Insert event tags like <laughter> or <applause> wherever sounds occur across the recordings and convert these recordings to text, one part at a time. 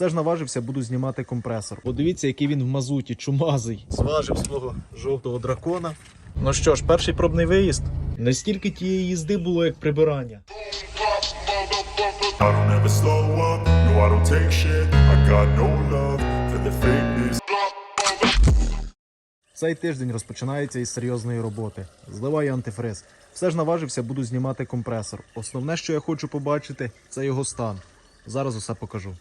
Все ж наважився, буду знімати компресор. Подивіться, який він в мазуті, чумазий. Зважив свого жовтого дракона. Ну що ж, перший пробний виїзд. Не стільки тієї їзди було, як прибирання. Цей тиждень розпочинається із серйозної роботи. Зливаю антифриз. Все ж наважився, буду знімати компресор. Основне, що я хочу побачити, це його стан. Зараз усе покажу.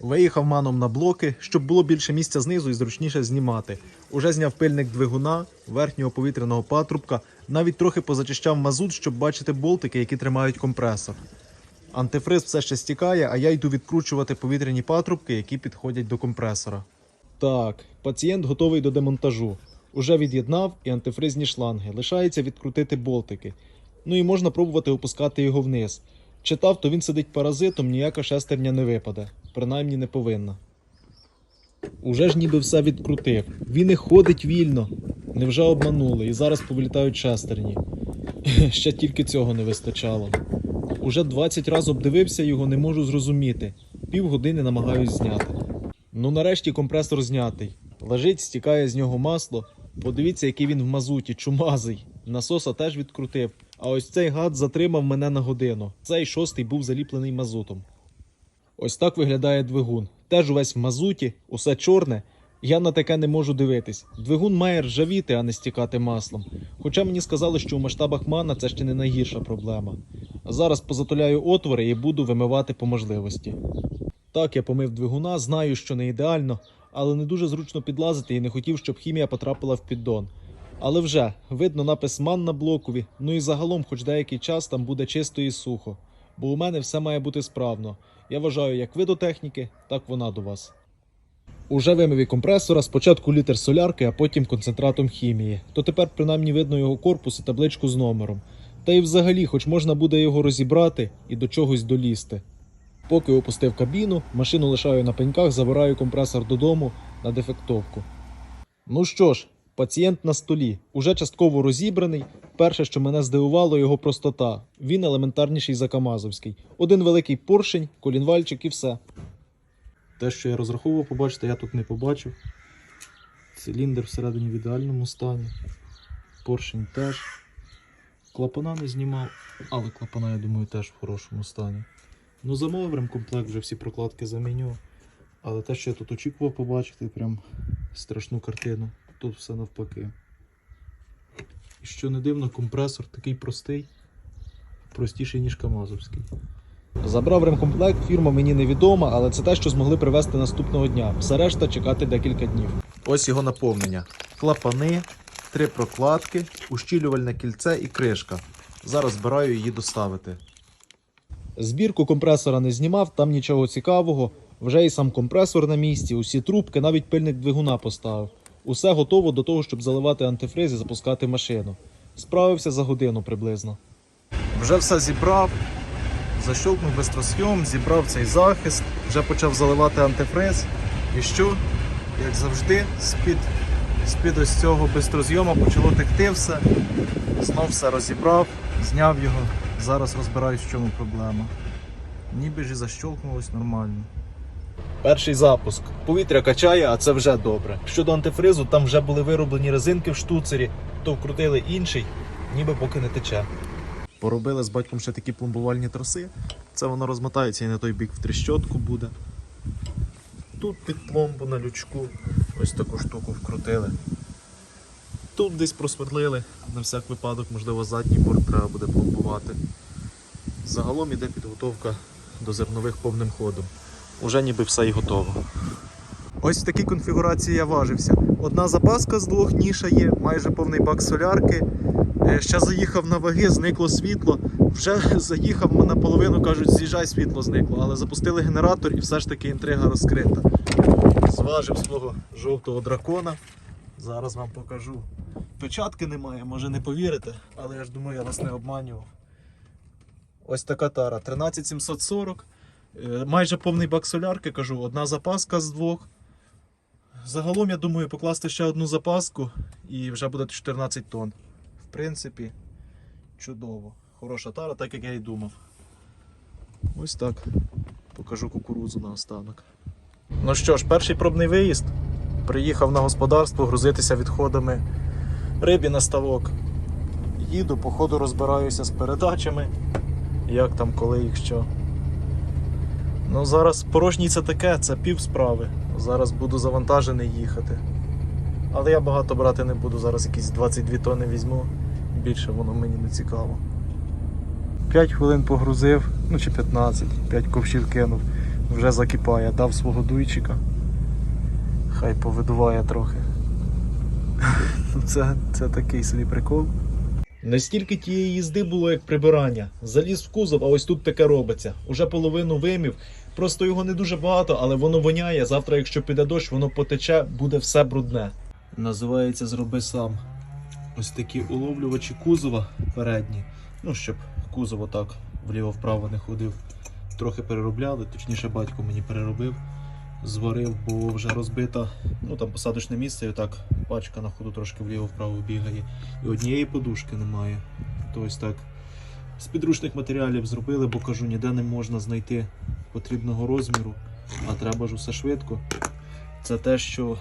Виїхав маном на блоки, щоб було більше місця знизу і зручніше знімати. Уже зняв пильник двигуна, верхнього повітряного патрубка, навіть трохи позачищав мазут, щоб бачити болтики, які тримають компресор. Антифриз все ще стікає, а я йду відкручувати повітряні патрубки, які підходять до компресора. Так, пацієнт готовий до демонтажу. Уже від'єднав і антифризні шланги. Лишається відкрутити болтики. Ну і можна пробувати опускати його вниз. Читав, то він сидить паразитом, ніяка шестерня не випаде. Принаймні не повинна. Уже ж ніби все відкрутив. Він і ходить вільно. Невже обманули, і зараз повилітають шестерні. <laughs> Ще тільки цього не вистачало. Уже 20 разів обдивився його, не можу зрозуміти. Півгодини намагаюсь зняти. Ну нарешті компресор знятий. Лежить, стікає з нього масло. Подивіться, який він в мазуті, чумазий. Насоса теж відкрутив. А ось цей гад затримав мене на годину. Цей шостий був заліплений мазутом. Ось так виглядає двигун. Теж увесь в мазуті, усе чорне. Я на таке не можу дивитись. Двигун має ржавіти, а не стікати маслом. Хоча мені сказали, що у масштабах мана це ще не найгірша проблема. Зараз позатуляю отвори і буду вимивати по можливості. Так, я помив двигуна, знаю, що не ідеально, але не дуже зручно підлазити і не хотів, щоб хімія потрапила в піддон. Але вже видно напис ман на блокові, ну і загалом, хоч деякий час там буде чисто і сухо. Бо у мене все має бути справно. Я вважаю, як ви до техніки, так вона до вас. Уже вимив і компресора, спочатку літр солярки, а потім концентратом хімії. То тепер принаймні видно його корпус і табличку з номером. Та й взагалі, хоч можна буде його розібрати і до чогось долізти. Поки опустив кабіну, машину лишаю на пеньках, забираю компресор додому на дефектовку. Ну що ж, пацієнт на столі, уже частково розібраний. Перше, що мене здивувало, його простота. Він елементарніший за Камазовський. Один великий поршень, колінвальчик і все. Те, що я розраховував побачити, я тут не побачив. Циліндр всередині в ідеальному стані. Поршень теж. Клапана не знімав, але клапана, я думаю, теж в хорошому стані. Ну, замовив ремкомплект, вже всі прокладки заміню. Але те, що я тут очікував побачити, прям страшну картину. Тут все навпаки. І що не дивно, компресор такий простий, простіший, ніж Камазовський. Забрав ремкомплект, фірма мені невідома, але це те, що змогли привезти наступного дня. Все решта чекати декілька днів. Ось його наповнення: клапани, три прокладки, ущілювальне кільце і кришка. Зараз збираю її доставити. Збірку компресора не знімав, там нічого цікавого. Вже і сам компресор на місці, усі трубки, навіть пильник двигуна поставив. Усе готово до того, щоб заливати антифриз і запускати машину. Справився за годину приблизно. Вже все зібрав, защолкнув бистросхйом, зібрав цей захист, вже почав заливати антифриз. І що? Як завжди, з-під, з-під ось цього бистрозйома почало текти все. Знов все розібрав, зняв його. Зараз розбираюсь, в чому проблема. Ніби ж і защолкнулось нормально. Перший запуск. Повітря качає, а це вже добре. Щодо антифризу, там вже були вироблені резинки в штуцері, то вкрутили інший, ніби поки не тече. Поробили з батьком ще такі пломбувальні троси. Це воно розмотається і на той бік в тріщотку буде. Тут під пломбу на лючку ось таку штуку вкрутили. Тут десь просверлили, на всяк випадок, можливо, задній борт треба буде пломбувати. Загалом іде підготовка до зернових повним ходом. Уже ніби все і готово. Ось в такій конфігурації я важився. Одна запаска з двох ніша є, майже повний бак солярки. Е, Ще заїхав на ваги, зникло світло. Вже <laughs> заїхав наполовину, кажуть, з'їжджай, світло зникло. Але запустили генератор і все ж таки інтрига розкрита. Зважив свого жовтого дракона. Зараз вам покажу. Печатки немає, може не повірите, але я ж думаю, я вас не обманював. Ось така тара. 13740. Е, Майже повний бак солярки, кажу, одна запаска з двох. Загалом, я думаю, покласти ще одну запаску і вже буде 14 тонн. В принципі, чудово. Хороша тара, так як я і думав. Ось так. Покажу кукурудзу на останок. Ну що ж, перший пробний виїзд. Приїхав на господарство грузитися відходами рибі на ставок. Їду, по ходу розбираюся з передачами. Як там, коли їх що. Ну зараз порожній це таке, це пів справи. Зараз буду завантажений їхати. Але я багато брати не буду, зараз якісь 22 тонни візьму. Більше воно мені не цікаво. 5 хвилин погрузив, ну чи 15, 5 ковшів кинув, вже закипає, дав свого дуйчика. Хай повидуває трохи. <laughs> Це, це такий собі прикол. Не стільки тієї їзди було, як прибирання. Заліз в кузов, а ось тут таке робиться. Уже половину вимів. Просто його не дуже багато, але воно воняє. Завтра, якщо піде дощ, воно потече, буде все брудне. Називається Зроби сам. Ось такі уловлювачі кузова передні. Ну, щоб кузов отак вліво-вправо не ходив. Трохи переробляли, точніше батько мені переробив, зварив, бо вже розбита, ну там посадочне місце, і отак пачка на ходу трошки вліво-вправо бігає. І однієї подушки немає. То ось так. З підручних матеріалів зробили, бо кажу, ніде не можна знайти потрібного розміру, а треба ж усе швидко. Це те, що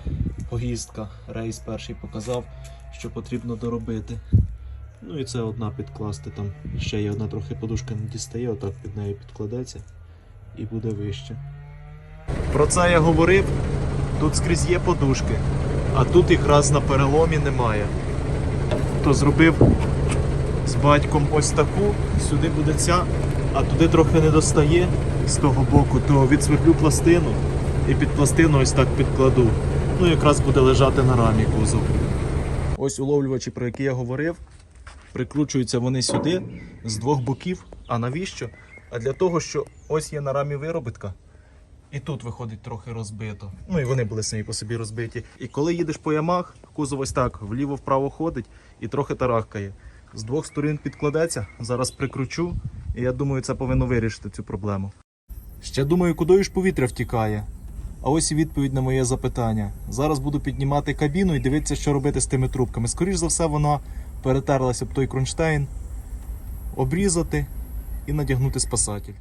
поїздка рейс перший показав, що потрібно доробити. Ну і це одна підкласти там. Ще є одна трохи подушка не дістає, отак під нею підкладеться і буде вище. Про це я говорив. Тут скрізь є подушки, а тут їх раз на переломі немає. То зробив з батьком ось таку, сюди буде ця, а туди трохи не достає з того боку, то відсвердлю пластину і під пластину ось так підкладу. Ну якраз буде лежати на рамі кузов. Ось уловлювачі, про які я говорив, прикручуються вони сюди з двох боків. А навіщо? А для того, що ось є на рамі виробітка, і тут виходить трохи розбито. Ну і вони були самі по собі розбиті. І коли їдеш по ямах, кузов ось так вліво-вправо ходить і трохи тарахкає. З двох сторін підкладеться, зараз прикручу, і я думаю, це повинно вирішити цю проблему. Ще думаю, куди ж повітря втікає. А ось і відповідь на моє запитання. Зараз буду піднімати кабіну і дивитися, що робити з тими трубками. Скоріш за все, вона перетерлася об той кронштейн, обрізати і надягнути спасатель.